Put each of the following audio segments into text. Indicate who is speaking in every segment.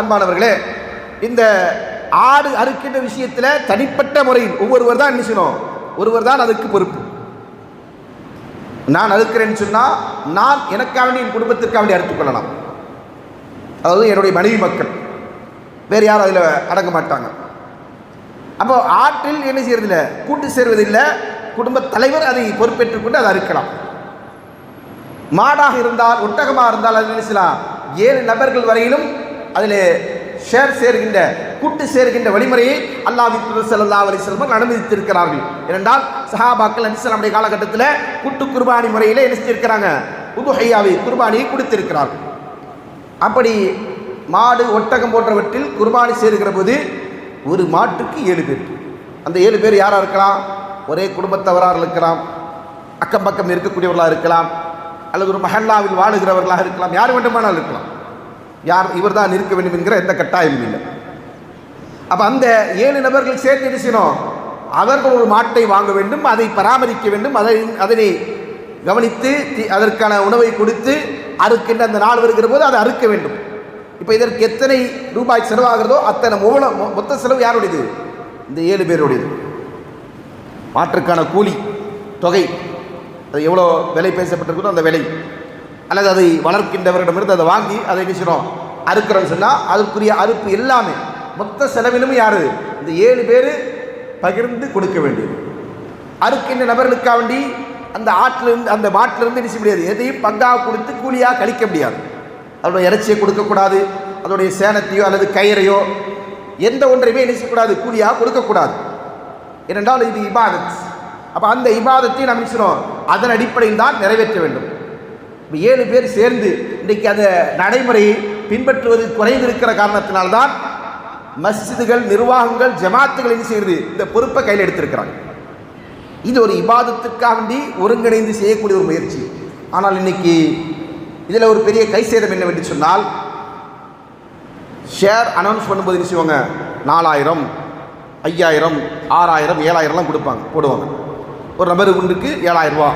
Speaker 1: அன்பானவர்களே இந்த ஆடு அறுக்கின்ற விஷயத்தில் தனிப்பட்ட முறையில் ஒவ்வொருவர் தான் என்ன செய்யணும்? ஒருவர் தான் அதுக்கு பொறுப்பு. நான் அறுக்கிறேன்னு சொன்னால் நான் எனக்காக வேண்டி என் குடும்பத்திற்காக வேண்டி அறுத்துக் கொள்ளலாம். அதாவது என்னுடைய மனைவி மக்கள். வேறு யாரும் அதில் அடங்க மாட்டாங்க. அப்போ ஆற்றில் என்ன செய்யறதில்லை? கூட்டு சேர்வதில்லை. குடும்ப தலைவர் அதை பொறுப்பேற்றுக் கொண்டு அதை அறுக்கலாம். மாடாக இருந்தால் ஒட்டகமாக இருந்தால் அது என்ன செய்யலாம்? ஏழு நபர்கள் வரையிலும் அதில் ஷேர் சேர்கின்ற கூட்டு சேர்கின்ற வழிமுறையை அல்லாஹ் செல்லல்லா அலி செல்வம் அனுமதித்திருக்கிறார்கள். ஏனென்றால் சஹாபாக்கள் நபிசல்லாமுடைய காலகட்டத்தில் கூட்டு குர்பானி முறையில் என்ன செஞ்சிருக்கிறாங்க? உதுஹையாவை குர்பானியை கொடுத்திருக்கிறார்கள். அப்படி மாடு ஒட்டகம் போன்றவற்றில் குர்பானி சேர்கிற போது ஒரு மாட்டுக்கு ஏழு பேர். அந்த ஏழு பேர் யாராக இருக்கலாம்? ஒரே குடும்பத்தவராக இருக்கலாம். அக்கம் பக்கம் இருக்கக்கூடியவர்களாக இருக்கலாம். அல்லது ஒரு மஹல்லாவில் வாழுகிறவர்களாக இருக்கலாம். யார் வேண்டுமானாலும் இருக்கலாம். யார் இவர் தான் இருக்க வேண்டும் என்கிற எந்த கட்டாயமும் இல்லை. அப்போ அந்த ஏழு நபர்கள் சேர்ந்து நினைச்சினோம் அவர்கள் ஒரு மாட்டை வாங்க வேண்டும் அதை பராமரிக்க வேண்டும் அதை அதனை கவனித்து அதற்கான உணவை கொடுத்து அறுக்கின்ற அந்த நாள் வருகிற போது அதை அறுக்க வேண்டும். இப்போ இதற்கு எத்தனை ரூபாய் செலவாகிறதோ அத்தனை மூலம் மொத்த செலவு யாருடையது? இந்த ஏழு பேருடையது. மாற்றுக்கான கூலி தொகை அது எவ்வளோ விலை பேசப்பட்டிருக்குதோ அந்த விலை. அல்லது அதை வளர்க்கின்றவரிடமிருந்து அதை வாங்கி அதை என்ன செய்கிறோம் அறுக்கிறோம்னு சொன்னால் அதற்குரிய அறுப்பு எல்லாமே மொத்த செலவிலும் யார்? இந்த ஏழு பேர் பகிர்ந்து கொடுக்க வேண்டியது. அறுக்கின்ற நபர்களுக்காக வேண்டி அந்த ஆற்றிலிருந்து அந்த மாட்டிலிருந்து என்ன செய்ய முடியாது? எதையும் பங்காக கொடுத்து கூலியாக கழிக்க முடியாது. அதோட இறைச்சியை கொடுக்கக்கூடாது அதோடைய சேனத்தையோ அல்லது கயிறையோ எந்த ஒன்றையுமே என்ன செய்யக்கூடாது? கூலியாக கொடுக்கக்கூடாது. ஏனென்றால் இது இபாதத். அப்போ அந்த இபாதத்தை நாம் நினைச்சிடும் அதன் அடிப்படையில் தான் நிறைவேற்ற வேண்டும். இப்போ ஏழு பேர் சேர்ந்து இன்றைக்கு அந்த நடைமுறையை பின்பற்றுவது குறைந்திருக்கிற காரணத்தினால்தான் மஸ்ஜிதுகள் நிர்வாகங்கள் ஜமாத்துகள் என்ன செய்கிறது? இந்த பொறுப்பை கையில் எடுத்திருக்கிறாங்க. இது ஒரு இபாதத்திற்காக வேண்டி ஒருங்கிணைந்து செய்யக்கூடிய ஒரு முயற்சி. ஆனால் இன்னைக்கு இதில் ஒரு பெரிய கை சேதம் என்னவென்று சொன்னால் ஷேர் அனௌன்ஸ் பண்ணும்போது என்ன செய்வாங்க? நாலாயிரம் ஐயாயிரம் ஆறாயிரம் ஏழாயிரம்லாம் கொடுப்பாங்க போடுவாங்க. ஒரு நபர் குண்டுக்கு ஏழாயிரம் ரூபா.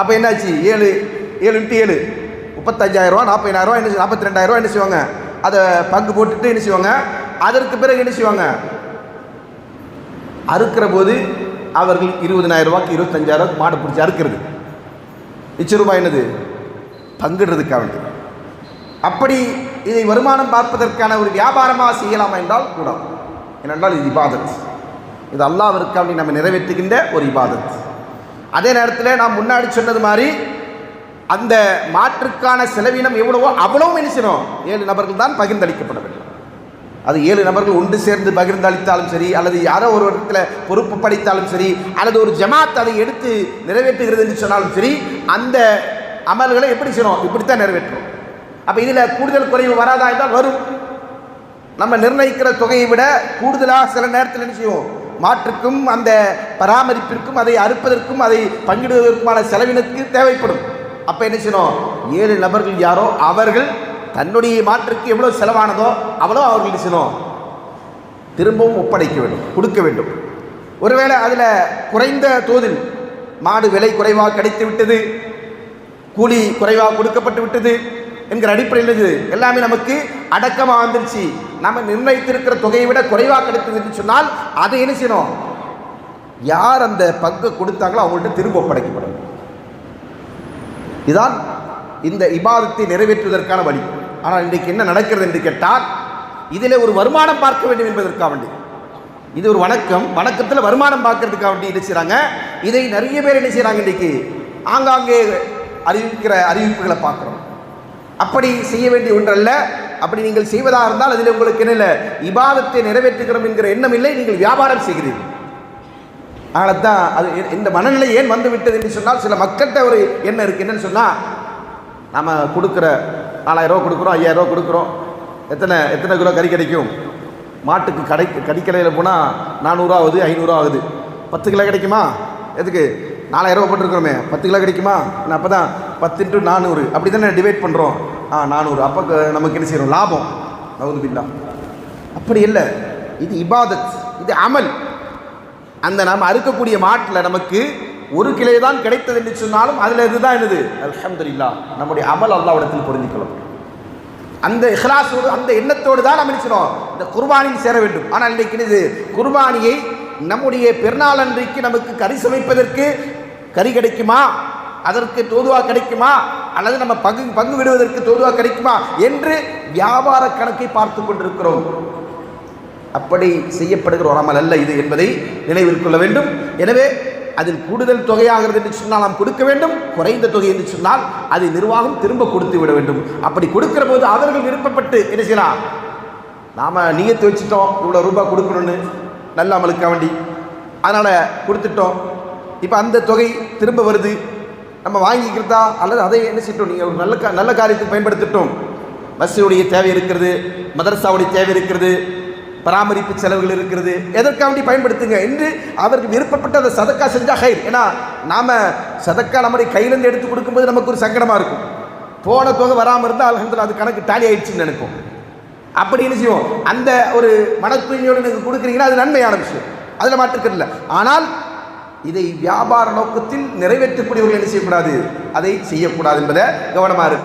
Speaker 1: அப்போ என்னாச்சு? ஏழு ஏழு இன்ட்டு ஏழு முப்பத்தஞ்சாயிரரூவா நாற்பதாயிரரூவா என்ன நாற்பத்தி ரெண்டாயிரம் என்ன செய்வாங்க? அதை பங்கு போட்டுட்டு என்ன செய்வாங்க? அதற்கு பிறகு என்ன செய்வாங்க? அறுக்கிற போது அவர்கள் இருபதனாயிரம் ரூபாய்க்கு இருபத்தஞ்சாயிரம் மாடை மாடு பிடிச்சி அறுக்கிறது. மிச்ச ரூபாய் என்னது? பங்கிடுறதுக்காக அப்படி இதை வருமானம் பார்ப்பதற்கான ஒரு வியாபாரமாக செய்யலாமா என்றால் கூடாது. ஏனென்றால் இது இபாதத். இது அல்லாவிற்கு அப்படி நம்ம நிறைவேற்றுகின்ற ஒரு இபாதத். அதே நேரத்தில் நான் முன்னாடி சொன்னது மாதிரி அந்த மாற்றுக்கான செலவினம் எவ்வளவோ அவ்வளவும் என்ன ஏழு நபர்கள் தான் பகிர்ந்தளிக்கப்பட வேண்டும். அது ஏழு நபர்கள் ஒன்று சேர்ந்து பகிர்ந்தளித்தாலும் சரி அல்லது யாரோ ஒரு இடத்துல பொறுப்பு படித்தாலும் சரி அல்லது ஒரு ஜமாத் அதை எடுத்து நிறைவேற்றுகிறது என்று சொன்னாலும் சரி அந்த அமல்களை எப்படி செய்யணும்? இப்படித்தான் நிறைவேற்றணும். அப்போ இதில் கூடுதல் குறைவு வராதா என்றால் வரும். நம்ம நிர்ணயிக்கிற தொகையை விட கூடுதலாக சில நேரத்தில் என்ன செய்வோம்? மாற்றுக்கும் அந்த பராமரிப்பிற்கும் அதை அறுப்பதற்கும் அதை பங்கிடுவதற்குமான செலவினத்துக்கு தேவைப்படும். அப்போ என்ன செய்யணும்? ஏழு நபர்கள் யாரோ அவர்கள் தன்னுடைய மாற்றுக்கு எவ்வளோ செலவானதோ அவ்வளோ அவர்கள் என்ன செய்யணும்? திரும்பவும் ஒப்படைக்க வேண்டும் கொடுக்க வேண்டும். ஒருவேளை அதில் குறைந்த தோதில் மாடு விலை குறைவாக கிடைத்து விட்டது கூலி குறைவாக கொடுக்கப்பட்டு விட்டது என்கிற அடிப்படையில் இது எல்லாமே நமக்கு அடக்கமாக வந்துருச்சு. நம்ம நிர்ணயித்திருக்கிற தொகையை விட குறைவாக கிடைத்ததுன்னு சொன்னால் அதை என்ன செய்யணும்? யார் அந்த பங்கு கொடுத்தாங்களோ அவங்கள்ட்ட திரும்ப ஒப்படைக்கப்படும் இதுதான் இந்த இபாதத்தை நிறைவேற்றுவதற்கான வழி. ஆனால் இன்றைக்கு என்ன நடக்கிறது என்று கேட்டால் இதில் ஒரு வருமானம் பார்க்க வேண்டும் என்பதற்காக வேண்டி. இது ஒரு வணக்கம். வணக்கத்தில் வருமானம் பார்க்கறதுக்காக வேண்டி என்ன செய்கிறாங்க இதை நிறைய பேர் என்ன செய்கிறாங்க இன்றைக்கு? ஆங்காங்கே அறிவிக்கிற அறிவிப்புகளை பார்க்குறோம். அப்படி செய்ய வேண்டிய ஒன்றல்ல. அப்படி நீங்கள் செய்வதாக இருந்தால் அதில் உங்களுக்கு என்ன இல்லை? இபாதத்தை நிறைவேற்றுகிறோம் என்கிற எண்ணம் இல்லை. நீங்கள் வியாபாரம் செய்கிறீர்கள். அதனால தான் அது இந்த மனநிலை ஏன் வந்து விட்டது என்று சொன்னால் சில மக்கள்கிட்ட ஒரு என்ன இருக்குது என்னன்னு சொன்னால் நம்ம கொடுக்குற நாலாயிரம் ரூபா கொடுக்குறோம் ஐயாயிரம் ரூபா கொடுக்குறோம். எத்தனை எத்தனை கிலோ கறி கிடைக்கும்? மாட்டுக்கு கடை கறிக்கடையில் போனால் நானூறுரூவா ஆகுது ஐநூறுரூவா ஆகுது. பத்து கிலோ கிடைக்குமா? எதுக்கு? நாலாயிரம் ரூபா போட்டிருக்கிறோமே பத்து கிலோ கிடைக்குமா? நான் அப்போ தான் பத்து இன்ட்டு நானூறு. அப்படி தானே டிவைட் பண்ணுறோம் ஆ நானூறு. அப்போ நமக்கு என்ன செய்கிறோம் லாபம். நவுது பில்லா அப்படி இல்லை. இது இபாதத் இது அமல். அந்த நாம் அறுக்கக்கூடிய மாட்டில் நமக்கு ஒரு கிளை தான் கிடைத்தது என்று சொன்னாலும் அதில் இதுதான் என்னது? அல்ஹம்துலில்லாஹ் நம்முடைய அமல் அல்லாவிடத்தில் புரிஞ்சுக்கலாம் அந்த இஹ்லாஸோடு அந்த எண்ணத்தோடு தான் நம்ம நினைச்சிடும் இந்த குர்பானியில் சேர வேண்டும். ஆனால் இன்றைக்கு இது குர்பானியை நம்முடைய பெருநாள் அன்றைக்கு நமக்கு கறி சமைப்பதற்கு கறி கிடைக்குமா? அதற்கு தோதுவா கிடைக்குமா? அல்லது நம்ம பங்கு பங்கு விடுவதற்கு தோதுவா கிடைக்குமா? என்று வியாபார கணக்கை பார்த்து கொண்டிருக்கிறோம். அப்படி செய்யப்படுகிற ஒரு அமல் அல்ல இது என்பதை நினைவில் கொள்ள வேண்டும். எனவே அதில் கூடுதல் தொகையாகிறது என்று சொன்னால் நாம் கொடுக்க வேண்டும். குறைந்த தொகை என்று சொன்னால் அதை நிர்வாகம் திரும்ப கொடுத்து விட வேண்டும். அப்படி கொடுக்கிற போது அவர்கள் விருப்பப்பட்டு என்ன செய்யலாம்? நாம் நீயத்து வச்சுட்டோம். இவ்வளோ ரூபாய் கொடுக்கணும்னு நல்ல அமலுக்காக வேண்டி. அதனால் கொடுத்துட்டோம். இப்போ அந்த தொகை திரும்ப வருது. நம்ம வாங்கிக்கிறதா? அல்லது அதை என்ன செய்யட்டும்? நீங்கள் ஒரு நல்ல நல்ல காரியத்துக்கு பயன்படுத்திட்டோம். பஸ்ஸுடைய தேவை இருக்கிறது. மதரசாவுடைய தேவை இருக்கிறது. பராமரிப்பு செலவுகள் இருக்கிறது. எதற்காண்டி வேண்டி பயன்படுத்துங்க? என்று அவருக்கு விருப்பப்பட்ட அந்த சதக்கா செஞ்சால் ஹைர். ஏன்னா நாம் சதக்கா நம்முடைய கையிலேருந்து எடுத்து கொடுக்கும்போது நமக்கு ஒரு சங்கடமாக இருக்கும். போன தொகை வராமல் இருந்தால் அல்ஹம்துலில்லாஹ் அது கணக்கு டாலி ஆயிடுச்சுன்னு நினைப்போம். அப்படி என்ன செய்வோம்? அந்த ஒரு மன நீங்கள் கொடுக்குறீங்கன்னா அது நன்மையான விஷயம். அதில் மாற்றுக்கிறது ஆனால் இதை வியாபார நோக்கத்தில் நிறைவேற்றக்கூடியவர்கள் என்ன செய்யக்கூடாது? அதை செய்யக்கூடாது என்பதை கவனமாக இருக்கும்